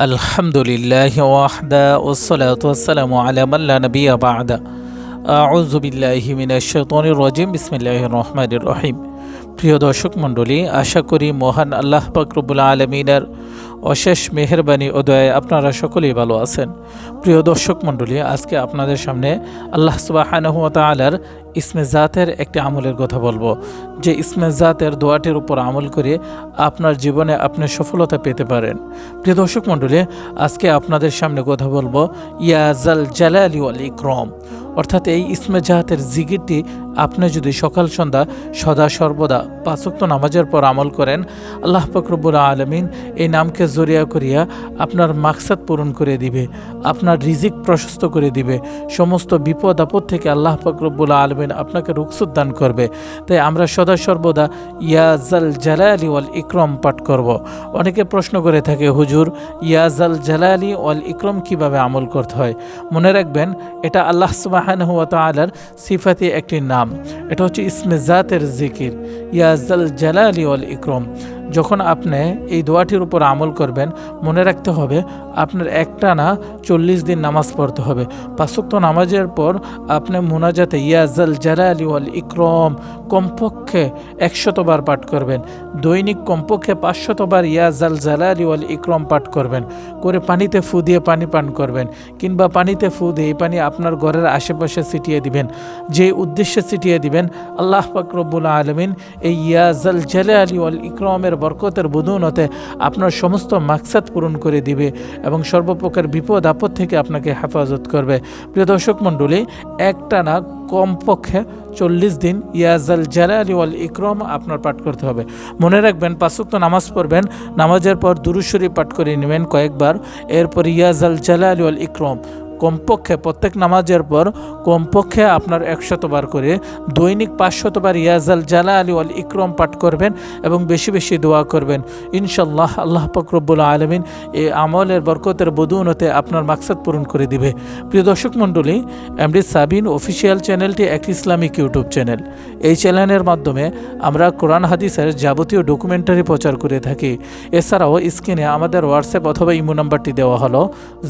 الحمد لله وحده والصلاة والسلام على من لا نبي بعد أعوذ بالله من الشيطان الرجيم بسم الله الرحمن الرحيم প্রিয় দর্শক মণ্ডলী আশা করি মহান আল্লাহ পাকরবুল আলমিনের অশেষ মেহরবানি ও দয়ায় আপনারা সকলেই ভালো আছেন। প্রিয় দর্শক মণ্ডলী, আজকে আপনাদের সামনে আল্লাহ তালার ইসমে জাতের একটি আমলের কথা বলব। যে ইসমে জাতের দোয়াটির উপর আমল করে আপনার জীবনে আপনি সফলতা পেতে পারেন। প্রিয় দর্শক মণ্ডলী, আজকে আপনাদের সামনে কথা বলব ইয়াজাল জালালি ওয়াল ইকরম। অর্থাৎ এই ইসমে জাহাতের জিগিরটি আপনি যদি সকাল সন্ধ্যা সদা সর্বদা পাঁচক্ত নামাজের পর আমল করেন, আল্লাহ ফকরবুল আলমিন এই নামকে জরিয়া করিয়া আপনার মাকসাদ পূরণ করে দিবে, আপনার রিজিক প্রশস্ত করে দিবে, সমস্ত বিপদ আপদ থেকে আল্লাহ ফকরবুল আলমিন আপনাকে রুকসুদ দান করবে। তাই আমরা সদা সর্বদা ইয়াজাল জালালি ওয়াল ইকরম পাঠ করব। অনেকে প্রশ্ন করে থাকে, হুজুর ইয়াজাল জালালি ওয়াল ইকরম কীভাবে আমল করতে হয়? মনে রাখবেন, এটা আল্লাহ সুবাহানহুয়া তালার সিফাতি একটি নাম। এটা হচ্ছে ইসমে জাতের জিকির ইয়াজাল জালালি ওয়াল ইকরম যখন আপনি এই দোয়াটির উপর আমল করবেন, মনে রাখতে হবে আপনার একটা না চল্লিশ দিন নামাজ পড়তে হবে। পাঁচক্ত নামাজের পর আপনি মোনাজাতে ইয়াজাল জালালি ওয়াল ইক্রম কমপক্ষে একশতবার পাঠ করবেন। দৈনিক কমপক্ষে পাঁচশতবার ইয়াজাল জালালি ওয়াল ইক্রম পাঠ করবেন। করে পানিতে ফু দিয়ে পানি পান করবেন কিংবা পানিতে ফু দিয়ে এই পানি আপনার ঘরের আশেপাশে ছিটিয়ে দিবেন। যে উদ্দেশ্যে ছিটিয়ে দিবেন, আল্লাহ পাকরবুল আলমিন এই ইয়াজাল জালালি ওয়াল ইকরমের বরকতের বুধুনতে আপনার সমস্ত মাকসাদ পূরণ করে দিবে এবং সর্বপ্রকার বিপদ, আপদ থেকে আপনাকে হেফাজত করবে। প্রিয় দর্শক মণ্ডলী একটা না কমপক্ষে চল্লিশ দিন ইয়াজাল জালালি ওয়াল ইকরম আপনার পাঠ করতে হবে। মনে রাখবেন পাঁচুক্ত নামাজ পড়বেন, নামাজের পর দুরুশ্বরী পাঠ করে নেবেন কয়েকবার, এরপর ইয়াজাল জালালি ওয়াল ইকরম। কমপক্ষে প্রত্যেক নামাজের পর কমপক্ষে আপনার একশতবার করে দৈনিক পাঁচশতবার ইয়াজাল জালা আলী আল ইকরম পাঠ করবেন এবং বেশি বেশি দোয়া করবেন। ইনশাল্লাহ আল্লাহ ফকরবুল আলমিন এই আমলের বরকতের বদুনতে আপনার মাকসাদ পূরণ করে দিবে। প্রিয় দর্শক মণ্ডলী, এমডি সাবিন অফিসিয়াল চ্যানেলটি এক ইসলামিক ইউটিউব চ্যানেল। এই চ্যানেলের মাধ্যমে আমরা কোরআন হাদিসের যাবতীয় ডকুমেন্টারি প্রচার করে থাকি। এছাড়াও স্ক্রিনে আমাদের হোয়াটসঅ্যাপ অথবা ইমো নাম্বারটি দেওয়া হলো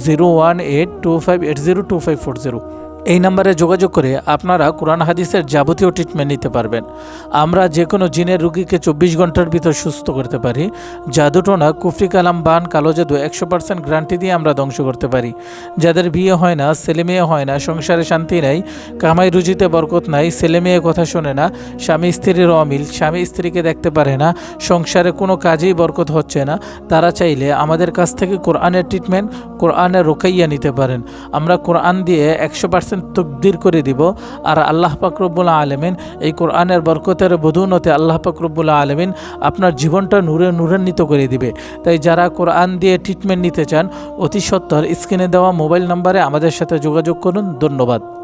zero one eight two five eight zero two five four zero এই নাম্বারে যোগাযোগ করে আপনারা কোরআন হাদিসের যাবতীয় ট্রিটমেন্ট নিতে পারবেন। আমরা যে কোনো জিনের রুগীকে চব্বিশ ঘণ্টার ভিতর সুস্থ করতে পারি। জাদুটোনা কুফরি কালাম, বান, কালো জাদু একশো পার্সেন্ট গ্যারান্টি দিয়ে আমরা ধ্বংস করতে পারি। যাদের বিয়ে হয় না, ছেলে মেয়ে হয় না, সংসারে শান্তি নাই, কামাই রুজিতে বরকত নাই, ছেলে মেয়ে কথা শোনে না, স্বামী স্ত্রীর অমিল, স্বামী স্ত্রীকে দেখতে পারে না, সংসারে কোনো কাজেই বরকত হচ্ছে না, তারা চাইলে আমাদের কাছ থেকে কোরআনের ট্রিটমেন্ট কোরআনের রোকাইয়া নিতে পারেন। আমরা কোরআন দিয়ে একশো পার্সেন্ট তকদির করে দিব। আর আল্লাহ পাকরবুল আলমিন এই কোরআনের বরকতের বধুনতে আল্লাহ পাকরবুল আলমিন আপনার জীবনটা নূরে নূরান্বিত করে দিবে। তাই যারা কোরআন দিয়ে ট্রিটমেন্ট নিতে চান, অতি সত্তর স্ক্রিনে দেওয়া মোবাইল নম্বরে আমাদের সাথে যোগাযোগ করুন। ধন্যবাদ।